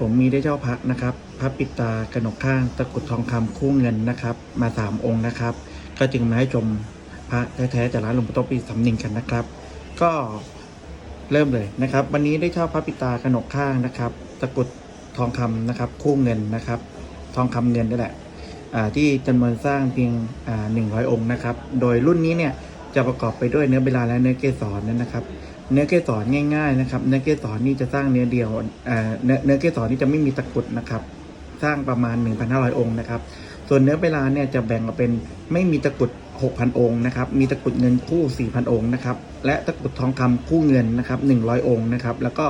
ผมมีได้เจ้าพักนะครับพระปิตากระหนกข้างตะกรุดทองคำคู่เงินนะครับ มาสามองค์นะครับ ก็จึงมาให้ชมพระแท้ๆจากร้านหลวงปู่โตปีสำนิงกันนะครับ ก็เริ่มเลยนะครับ วันนี้ได้เช่าพระปิตากระหนกข้างนะครับ ตะกรุดทองคำนะครับ คู่เงินนะครับ ทองคำเงินนี่แหละที่จำนวนสร้างเพียงหนึ่งร้อยองค์นะครับ โดยรุ่นนี้เนี่ยจะประกอบไปด้วยเนื้อเบลาและเนื้อเกสรน,นนะครับ เนื้อเกสรง่าย ๆนะครับ เนื้อเกสรนี่จะสร้างเนื้อเดียวเนื้อเนื้อเกสรนี่จะไม่มีตะกุดนะครับ สร้างประมาณ 1,500 องค์นะครับ ส่วนเนื้อเวลาเนี่ยจะแบ่งออกเป็นไม่มีตะกุด 6,000 องค์นะครับ มีตะกุดเงินคู่ 4,000 องค์นะครับ และตะกุดทองคำคู่เงินนะครับ 100 องค์นะครับ แล้วก็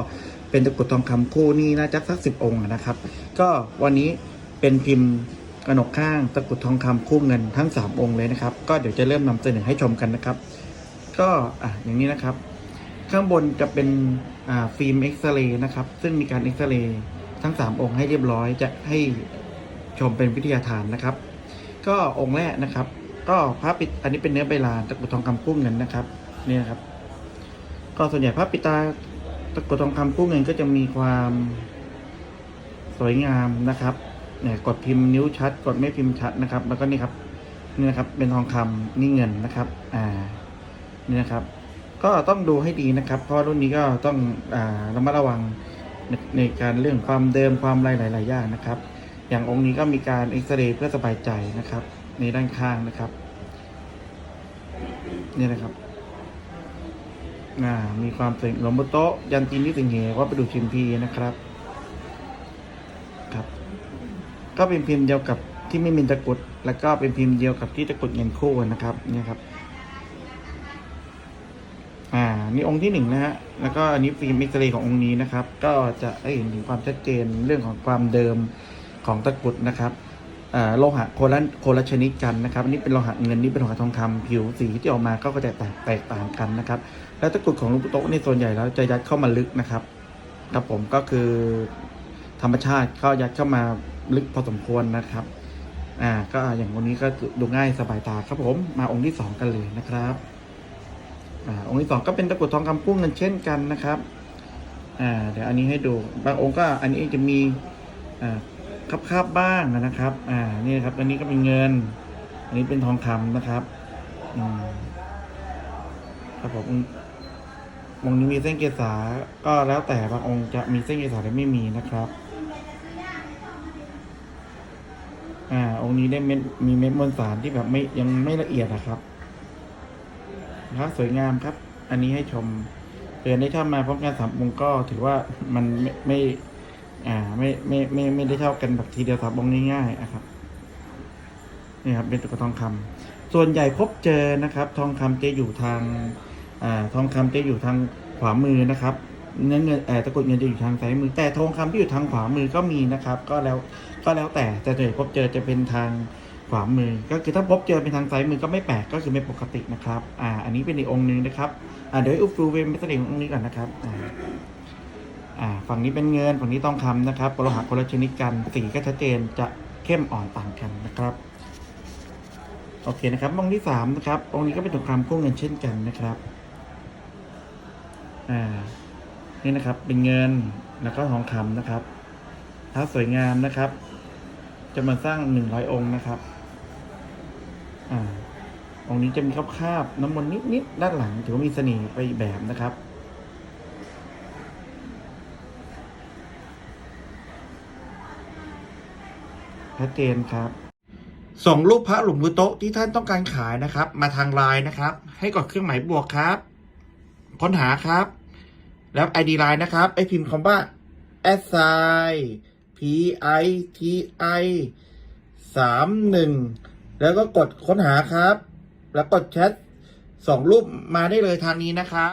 เป็นตะกุดทองคำคู่นี่น่าจะสัก 10 องค์นะครับ ก็วันนี้เป็นพิมพ์กระหนกข้างตะกุดทองคำคู่เงินทั้ง 3 องค์เลยนะครับ ก็เดี๋ยวจะเริ่มนำเสนอให้ชมกันนะครับ ก็อะอย่างนี้นะครับ ข้างบนจะเป็นฟิล์มเอ็กซเรย์นะครับ ซึ่งมีการเอ็กซเรย์ทั้ง 3 องค์ให้เรียบร้อยจะให้ชมเป็นวิทยาทานนะครับ ก็องค์แรกนะครับ ก็พระปิดอันนี้เป็นเนื้อใบลานตะกุดทองคำคู่เงินนะครับนี่นะครับ ก็ส่วนใหญ่พระปิตาตะกุดทองคำคู่เงินก็จะมีความสวยงามนะครับเนี่ยกดพิมพ์นิ้วชัด กดไม่พิมพ์ชัดนะครับ แล้วก็นี่ครับนี่นะครับเป็นทองคำนี่เงินนะครับ อ่า นี่นะครับ ก็ต้องดูให้ดีนะครับ เพราะรุ่นนี้ก็ต้องอาระมัดระวังในในการเรื่องความเดิมความอะไรหลายๆอย่างนะครับ อย่างองค์นี้ก็มีการเอ็กซเรย์เพื่อสบายใจนะครับ ในด้านข้างนะครับนี่นะครับมีความสวยหลวงพ่อโตะยันตีนิสิงเหว่าประดูชิมพีนะครับครับ ก็เป็นพิมพ์เดียวกับที่ไม่มีตะกุด แล้วก็เป็นพิมพ์เดียวกับที่ตะกุดเงินคู่นะครับเนี่ยครับ นี่องค์ที่หนึ่งนะฮะ แล้วก็อันนี้ฟิล์มเอ็กซเรย์ขององค์นี้นะครับ ก็จะได้เห็นถึงความชัดเจนเรื่องของความเดิมของตะกรุดนะครับอ่าโลหะโคละโคละชนิดกันนะครับอันนี้เป็นโลหะเงินนี่เป็นโลหะทองคำผิวสีที่ออกมาก็จะแตกแตกต่างกันนะครับ แล้วตะกรุดของลุงปู่โต๊ะในส่วนใหญ่แล้วจะยัดเข้ามาลึกนะครับครับผมก็คือธรรมชาติเข้ายัดเข้ามาลึกพอสมควรนะครับอ่าก็อย่างวันนี้ก็ดูง่ายสบายตาครับผมมาองค์ที่สองกันเลยนะครับ องค์ที่สองก็เป็นตะกรุดทองคำพุ่งเงินเช่นกันนะครับอ่าเดี๋ยวอันนี้ให้ดูบางองค์ก็อันนี้จะมีอ่าคาบคาบๆบ้างนะครับอ่านี่ครับอันนี้ก็เป็นเงิน อันนี้เป็นทองคำนะครับอืมครับผมองค์นี้มีเส้นเกษาก็แล้วแต่บางองค์จะมีเส้นเกษาหรือไม่มีนะครับอ่าองค์นี้ได้เม็ดมีเม็ดมวลสารที่แบบไม่ยังไม่ละเอียดนะครับ พระสวยงามครับ อันนี้ให้ชมเตือนได้ถ้ามาพร้อมกันสามองค์ก็ถือว่ามันไม่ไม่อ่าไม่ไม่ไม่ไม่ได้เท่ากันแบบทีเดียวสามองค์ง่ายๆนะครับนี่ครับเป็นตะกทองคำส่วนใหญ่พบเจอนะครับ ทองคำจะอยู่ทางอ่าทองคำจะอยู่ทางขวามือนะครับเงินเงินเอ่อตะกุดเงินจะอยู่ทางซ้ายมือ แต่ทองคำที่อยู่ทางขวามือก็มีนะครับ ก็แล้วก็แล้วแต่แต่ส่วนใหญ่พบเจอจะเป็นทาง ขวามือ ก็คือถ้าพบเจอเป็นทางซ้ายมือก็ไม่แปลกก็คือไม่ปกตินะครับ อ่า อันนี้เป็นอีกองค์หนึ่งนะครับ อ่าเดี๋ยวให้อุฟูเวนเป็นเสน่ห์ขององค์นี้ก่อนนะครับ อ่าอ่าฝั่งนี้เป็นเงินฝั่งนี้ทองคำนะครับโลหะคนละชนิดกันสีก็ชัดเจนจะเข้มอ่อนต่างกันนะครับโอเคนะครับองค์ที่สามนะครับองค์นี้ก็เป็นทองคำคู่เงินเช่นกันนะครับอ่านี่นะครับเป็นเงินแล้วก็ทองคำนะครับพระสวยงามนะครับจะมาสร้างหนึ่งร้อยองค์นะครับ อ่าองค์นี้จะมีคราบๆน้ำมนต์นิดๆด้านหลัง ถือว่ามีเสน่ห์ไปอีกแบบนะครับชัดเจนครับส่งรูปพระหลวงปู่โต๊ะที่ท่านต้องการขายนะครับ มาทางไลน์นะครับ ให้กดเครื่องหมายบวกครับ ค้นหาครับ แล้ว ID ไลน์นะครับไอพิมพ์คำว่า s i p i t i สามหนึ่ง แล้วก็กดค้นหาครับ แล้วกดแชทส่งรูปมาได้เลยทางนี้นะครับ